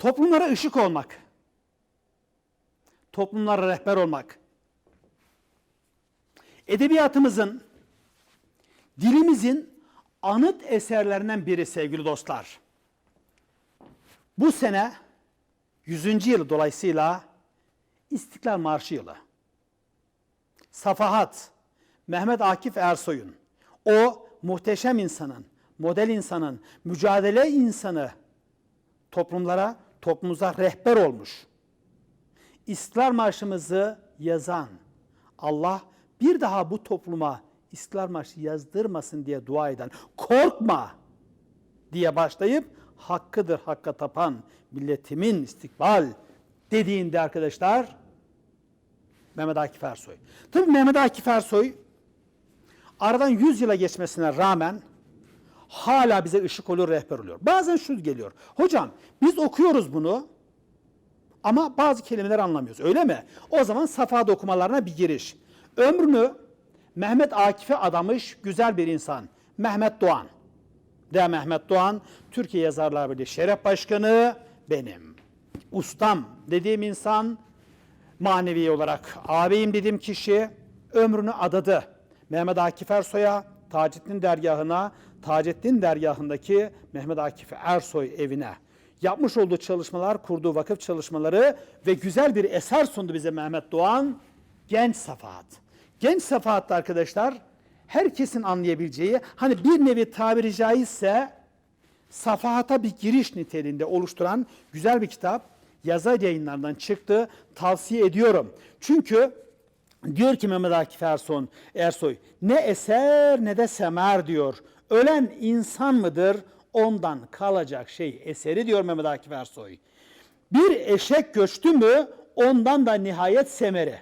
Toplumlara ışık olmak. Toplumlara rehber olmak. Edebiyatımızın, dilimizin anıt eserlerinden biri sevgili dostlar. Bu sene 100. yıl dolayısıyla İstiklal Marşı yılı. Safahat, Mehmet Akif Ersoy'un, o muhteşem insanın, model insanın, mücadele insanı toplumlara, toplumumuza rehber olmuş. İstiklal Marşımızı yazan Allah bir daha bu topluma İstiklal Marşı yazdırmasın diye dua eden, korkma diye başlayıp hakkıdır hakka tapan milletimin istikbal dediğinde arkadaşlar Mehmet Akif Ersoy. Tabii Mehmet Akif Ersoy aradan 100 yıla geçmesine rağmen hala bize ışık olur, rehber oluyor. Bazen şu geliyor. Hocam biz okuyoruz bunu ama bazı kelimeler anlamıyoruz. Öyle mi? O zaman safhada okumalarına bir giriş. Ömrünü Mehmet Akif'e adamış güzel bir insan. Mehmet Doğan. De Mehmet Doğan, Türkiye Yazarlar Birliği Şeref Başkanı benim. Ustam dediğim insan, manevi olarak ağabeyim dediğim kişi ömrünü adadı. Mehmet Akif Ersoy'a, Taceddin Dergahı'na, Taceddin Dergahı'ndaki Mehmet Akif Ersoy evine yapmış olduğu çalışmalar, kurduğu vakıf çalışmaları ve güzel bir eser sundu bize Mehmet Doğan. Genç Safahat. Genç Safahat'ta arkadaşlar herkesin anlayabileceği hani bir nevi tabiri caizse safahata bir giriş niteliğinde oluşturan güzel bir kitap. Yazar yayınlarından çıktı. Tavsiye ediyorum. Çünkü diyor ki Mehmet Akif Ersoy, Ersoy ne eser ne de semer diyor. Ölen insan mıdır? Ondan kalacak şey eseri diyor Mehmet Akif Ersoy. Bir eşek göçtü mü ondan da nihayet semeri.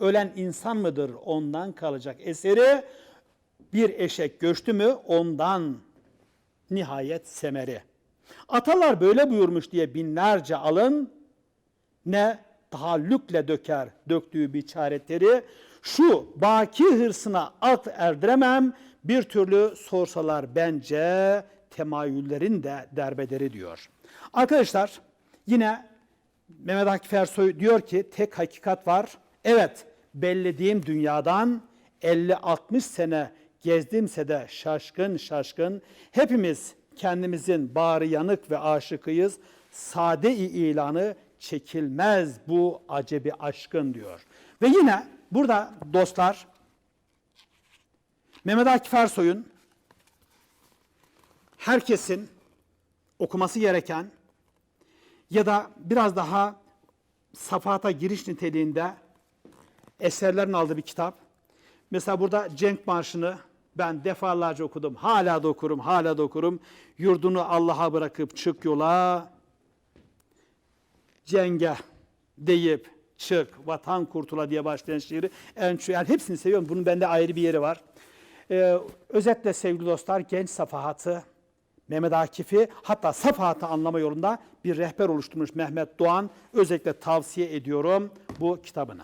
Ölen insan mıdır ondan kalacak eseri. Bir eşek göçtü mü ondan nihayet semeri. Atalar böyle buyurmuş diye binlerce alın ne tahallükle döker döktüğü biçaretleri şu baki hırsına at erdiremem bir türlü sorsalar bence temayüllerin de derbederi diyor. Arkadaşlar yine Mehmet Akif Ersoy diyor ki tek hakikat var. Evet bellediğim dünyadan 50-60 sene gezdimse de şaşkın şaşkın hepimiz kendimizin bağrı yanık ve aşıkıyız. Sade-i ilanı çekilmez bu acebi aşkın diyor. Ve yine burada dostlar Mehmet Akif Ersoy'un herkesin okuması gereken ya da biraz daha safhata giriş niteliğinde eserlerin aldığı bir kitap. Mesela burada Cenk Marşı'nı ben defalarca okudum. Hala da okurum, hala da okurum. Yurdunu Allah'a bırakıp çık yola. Cenge deyip çık, vatan kurtula diye başlayan şiiri. En çok, yani hepsini seviyorum. Bunun bende ayrı bir yeri var. Ee, özetle sevgili dostlar, genç safahatı, Mehmet Akif'i hatta safahatı anlama yolunda bir rehber oluşturmuş Mehmet Doğan. Özellikle tavsiye ediyorum bu kitabını.